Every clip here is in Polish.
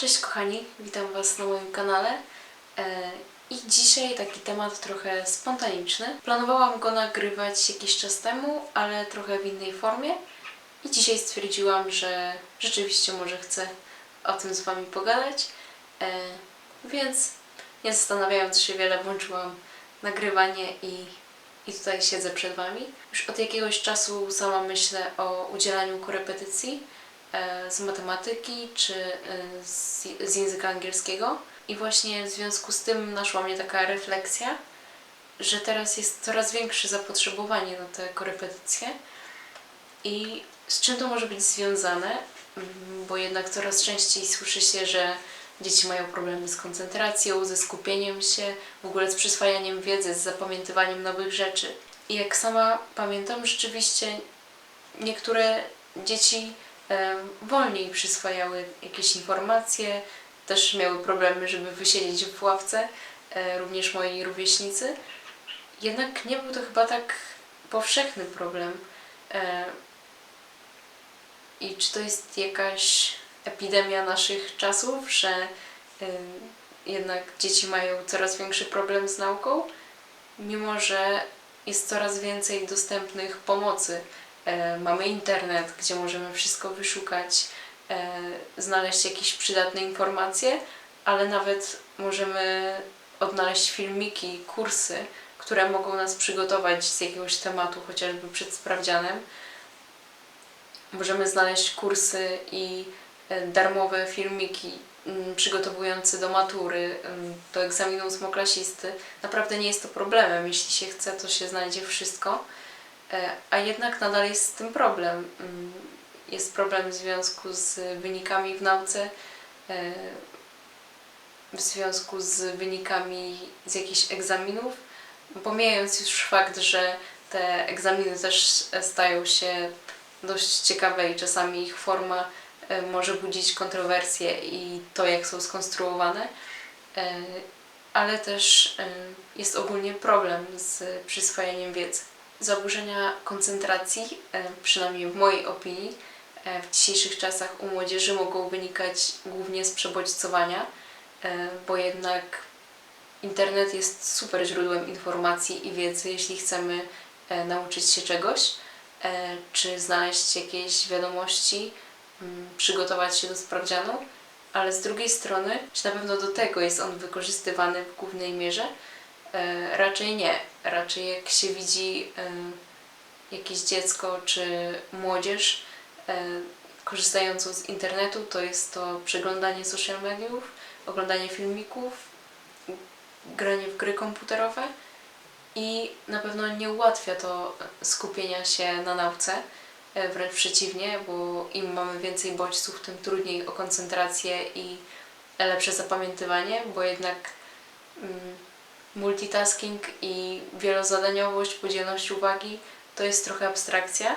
Cześć kochani, witam Was na moim kanale. E, I dzisiaj taki temat trochę spontaniczny. Planowałam go nagrywać jakiś czas temu, ale trochę w innej formie. I dzisiaj stwierdziłam, że rzeczywiście może chcę o tym z Wami pogadać. E, Więc nie zastanawiając się wiele, włączyłam nagrywanie i, i tutaj siedzę przed Wami. Już od jakiegoś czasu sama myślę o udzielaniu korepetycji z matematyki czy e, z, języka angielskiego. I właśnie w związku z tym naszła mnie taka refleksja, że teraz jest coraz większe zapotrzebowanie na te korepetycje. I z czym to może być związane? Mm, Bo jednak coraz częściej słyszy się, że dzieci mają problemy z koncentracją, ze skupieniem się, w ogóle z przyswajaniem wiedzy, z zapamiętywaniem nowych rzeczy. I jak sama pamiętam, rzeczywiście niektóre dzieci e, wolniej przyswajały jakieś informacje, też miały problemy, żeby wysiedzieć w ławce, e, również moi rówieśnicy. Jednak nie był to chyba tak powszechny problem. E, I czy to jest jakaś epidemia naszych czasów, że e, jednak dzieci mają coraz większy problem z nauką, mimo że jest coraz więcej dostępnych pomocy. E, Mamy internet, gdzie możemy wszystko wyszukać, e, znaleźć jakieś przydatne informacje, ale nawet możemy odnaleźć filmiki, kursy, które mogą nas przygotować z jakiegoś tematu, chociażby przed sprawdzianem. Możemy znaleźć kursy i e, darmowe filmiki przygotowujące do matury, do egzaminu ósmoklasisty. Naprawdę nie jest to problemem. Jeśli się chce, to się znajdzie wszystko. E, A jednak nadal jest z tym problem. Mm, Jest problem w związku z wynikami w nauce, e, w związku z wynikami z jakichś egzaminów. Pomijając już fakt, że te egzaminy też stają się dość ciekawe i czasami ich forma e, może budzić kontrowersje i to, jak są skonstruowane, ale też jest ogólnie problem z przyswajaniem wiedzy. Zaburzenia koncentracji, e, przynajmniej w mojej opinii, e, w dzisiejszych czasach u młodzieży mogą wynikać głównie z przebodźcowania, e, bo jednak internet jest super źródłem informacji i wiedzy, jeśli chcemy nauczyć się czegoś, czy znaleźć jakieś wiadomości, mm, przygotować się do sprawdzianu, ale z drugiej strony, czy na pewno do tego jest on wykorzystywany w głównej mierze? E, Raczej nie. Raczej jak się widzi e, jakieś dziecko czy młodzież e, korzystającą z internetu, to jest to przeglądanie social mediów, oglądanie filmików, granie w gry komputerowe i na pewno nie ułatwia to skupienia się na nauce. Wręcz przeciwnie, bo im mamy więcej bodźców, tym trudniej o koncentrację i lepsze zapamiętywanie, bo jednak mm, multitasking i wielozadaniowość, podzielność uwagi to jest trochę abstrakcja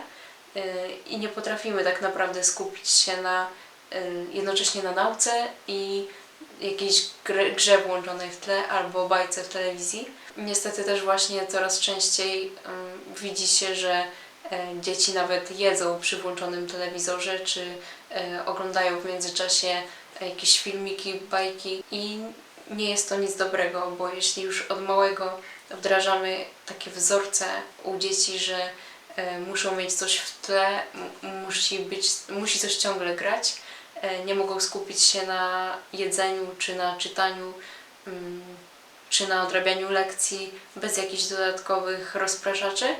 yy, i nie potrafimy tak naprawdę skupić się na yy, jednocześnie na nauce i jakiejś grze, włączonej w tle albo bajce w telewizji. Niestety też właśnie coraz częściej ym, widzi się, że e, dzieci nawet jedzą przy włączonym telewizorze, czy e, oglądają w międzyczasie jakieś filmiki, bajki i nie jest to nic dobrego, bo jeśli już od małego wdrażamy takie wzorce u dzieci, że e, muszą mieć coś w tle, musi, być, musi coś ciągle grać, e, nie mogą skupić się na jedzeniu czy na czytaniu, mm, czy na odrabianiu lekcji bez jakichś dodatkowych rozpraszaczy,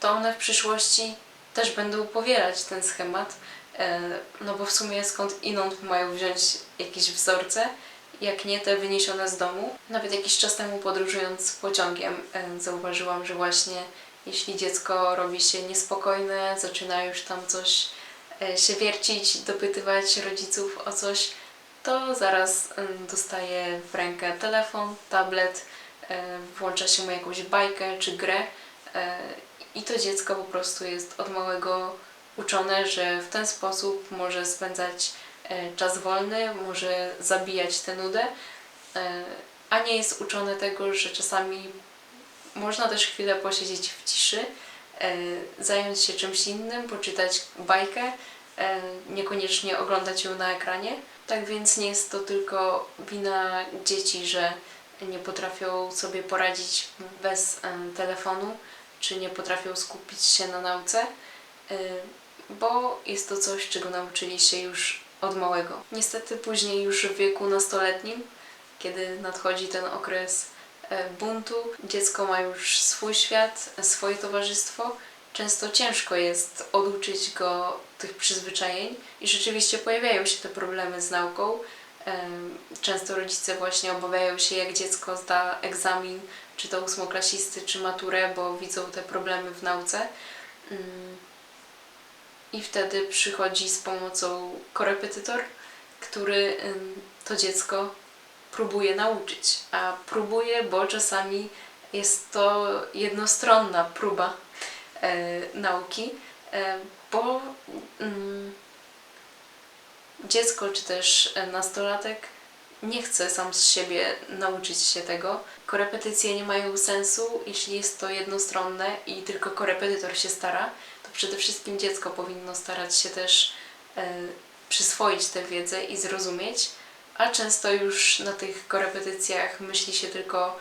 to one w przyszłości też będą powielać ten schemat, e, no bo w sumie skąd inąd mają wziąć jakieś wzorce, jak nie te wyniesione z domu. Nawet jakiś czas temu podróżując pociągiem e, zauważyłam, że właśnie jeśli dziecko robi się niespokojne, zaczyna już tam coś e, się wiercić, dopytywać rodziców o coś, to zaraz em, dostaje w rękę telefon, tablet, e, włącza się mu jakąś bajkę czy grę i to dziecko po prostu jest od małego uczone, że w ten sposób może spędzać czas wolny, może zabijać tę nudę, e, a nie jest uczone tego, że czasami można też chwilę posiedzieć w ciszy, e, zająć się czymś innym, poczytać bajkę, e, niekoniecznie oglądać ją na ekranie, Tak więc nie jest to tylko wina dzieci, że nie potrafią sobie poradzić bez telefonu, czy nie potrafią skupić się na nauce, bo jest to coś, czego nauczyli się już od małego. Niestety później już w wieku nastoletnim, kiedy nadchodzi ten okres e, buntu, dziecko ma już swój świat, swoje towarzystwo. Często ciężko jest oduczyć go tych przyzwyczajeń i rzeczywiście pojawiają się te problemy z nauką. Em, Często rodzice właśnie obawiają się, jak dziecko zda egzamin, czy to ósmoklasisty, czy maturę, bo widzą te problemy w nauce. I wtedy przychodzi z pomocą korepetytor, który to dziecko próbuje nauczyć. A próbuje, bo czasami jest to jednostronna próba e, nauki, e, bo mm, dziecko czy też nastolatek nie chce sam z siebie nauczyć się tego. Korepetycje nie mają sensu, jeśli jest to jednostronne i tylko korepetytor się stara, przede wszystkim dziecko powinno starać się też e, przyswoić tę wiedzę i zrozumieć, a często już na tych korepetycjach myśli się tylko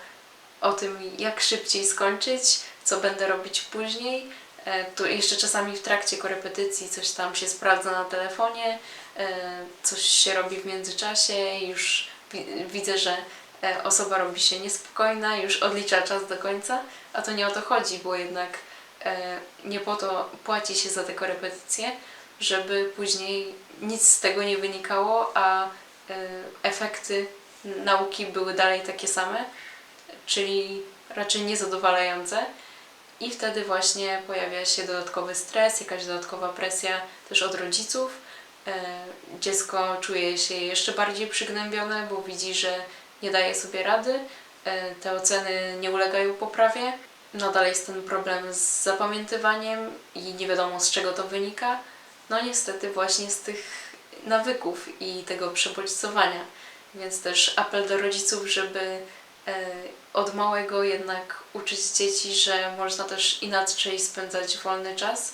o tym, jak szybciej skończyć, co będę robić później. E, tu jeszcze czasami w trakcie korepetycji coś tam się sprawdza na telefonie, e, coś się robi w międzyczasie już wi- widzę, że osoba robi się niespokojna, już odlicza czas do końca, a to nie o to chodzi, bo jednak nie po to płaci się za te korepetycje, żeby później nic z tego nie wynikało, a e, efekty nauki były dalej takie same, czyli raczej niezadowalające. I wtedy właśnie pojawia się dodatkowy stres, jakaś dodatkowa presja też od rodziców. E, Dziecko czuje się jeszcze bardziej przygnębione, bo widzi, że nie daje sobie rady. E, Te oceny nie ulegają poprawie. Nadal jest ten problem z zapamiętywaniem i nie wiadomo z czego to wynika. No niestety właśnie z tych nawyków i tego przebodźcowania. Więc też apel do rodziców, żeby e, od małego jednak uczyć dzieci, że można też inaczej spędzać wolny czas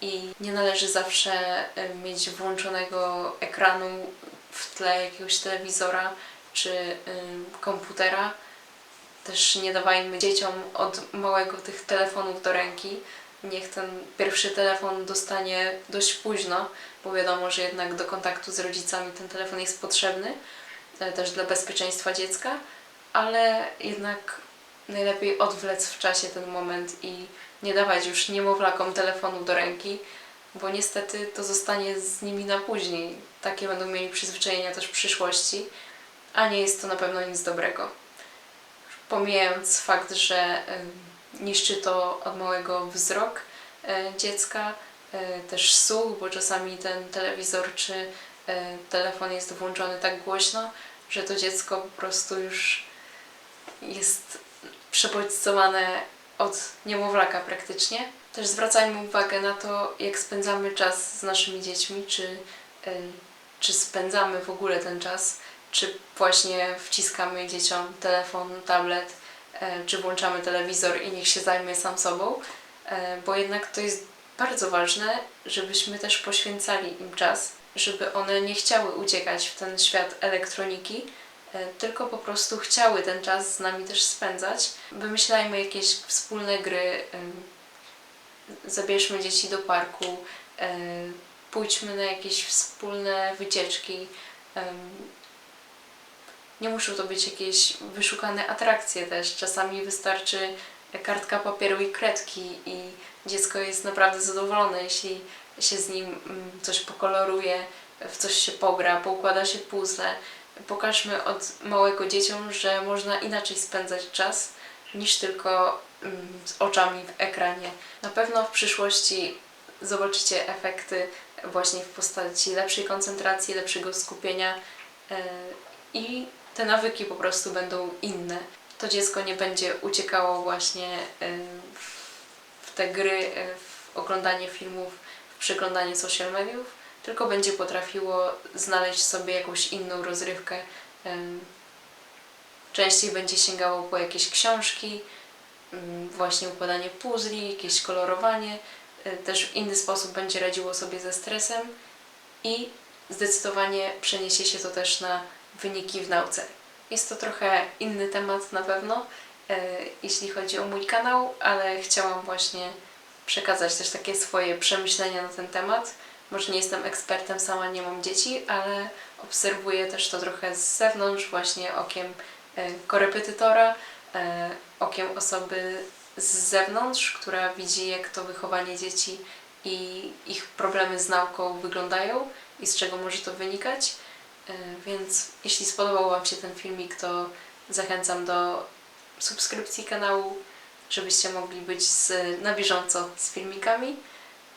i nie należy zawsze e, mieć włączonego ekranu w tle jakiegoś telewizora czy y, komputera. Też nie dawajmy dzieciom od małego tych telefonów do ręki. Niech ten pierwszy telefon dostanie dość późno, bo wiadomo, że jednak do kontaktu z rodzicami ten telefon jest potrzebny, e, też dla bezpieczeństwa dziecka, ale jednak najlepiej odwlec w czasie ten moment i nie dawać już niemowlakom telefonów do ręki, bo niestety to zostanie z nimi na później. Takie będą mieli przyzwyczajenia też w przyszłości, a nie jest to na pewno nic dobrego. Pomijając fakt, że niszczy to od małego wzrok y, dziecka, y, też słuch, bo czasami ten telewizor czy y, telefon jest włączony tak głośno, że to dziecko po prostu już jest przebodźcowane od niemowlaka praktycznie. Też zwracajmy uwagę na to, jak spędzamy czas z naszymi dziećmi, czy, czy spędzamy w ogóle ten czas, czy właśnie wciskamy dzieciom telefon, tablet, e, czy włączamy telewizor i niech się zajmie sam sobą, e, bo jednak to jest bardzo ważne, żebyśmy też poświęcali im czas, żeby one nie chciały uciekać w ten świat elektroniki, e, tylko po prostu chciały ten czas z nami też spędzać. Wymyślajmy jakieś wspólne gry, zabierzmy dzieci do parku, pójdźmy na jakieś wspólne wycieczki. Nie muszą to być jakieś wyszukane atrakcje też. Czasami wystarczy kartka papieru i kredki i dziecko jest naprawdę zadowolone, jeśli się z nim mm, coś pokoloruje, w coś się pogra, poukłada się puzzle. Pokażmy od małego dzieciom, że można inaczej spędzać czas niż tylko mm, z oczami w ekranie. Na pewno w przyszłości zobaczycie efekty właśnie w postaci lepszej koncentracji, lepszego skupienia e, i te nawyki po prostu będą inne. To dziecko nie będzie uciekało właśnie e, w- te gry, e, w oglądanie filmów, w przeglądanie social mediów, tylko będzie potrafiło znaleźć sobie jakąś inną rozrywkę. Częściej będzie sięgało po jakieś książki, mm, właśnie układanie puzli, jakieś kolorowanie. y, Też w inny sposób będzie radziło sobie ze stresem i zdecydowanie przeniesie się to też na wyniki w nauce. Jest to trochę inny temat na pewno, e, jeśli chodzi o mój kanał, ale chciałam właśnie przekazać też takie swoje przemyślenia na ten temat. Może nie jestem ekspertem, sama nie mam dzieci, ale obserwuję też to trochę z zewnątrz, właśnie okiem e, korepetytora, e, okiem osoby z zewnątrz, która widzi, jak to wychowanie dzieci i ich problemy z nauką wyglądają i z czego może to wynikać. E, Więc jeśli spodobał Wam się ten filmik, to zachęcam do subskrypcji kanału, żebyście mogli być z, na bieżąco z filmikami.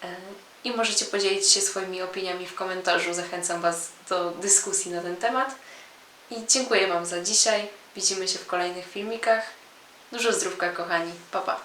E, I możecie podzielić się swoimi opiniami w komentarzu. Zachęcam Was do dyskusji na ten temat. I dziękuję Wam za dzisiaj. Widzimy się w kolejnych filmikach. Dużo zdrówka, kochani. Pa, pa.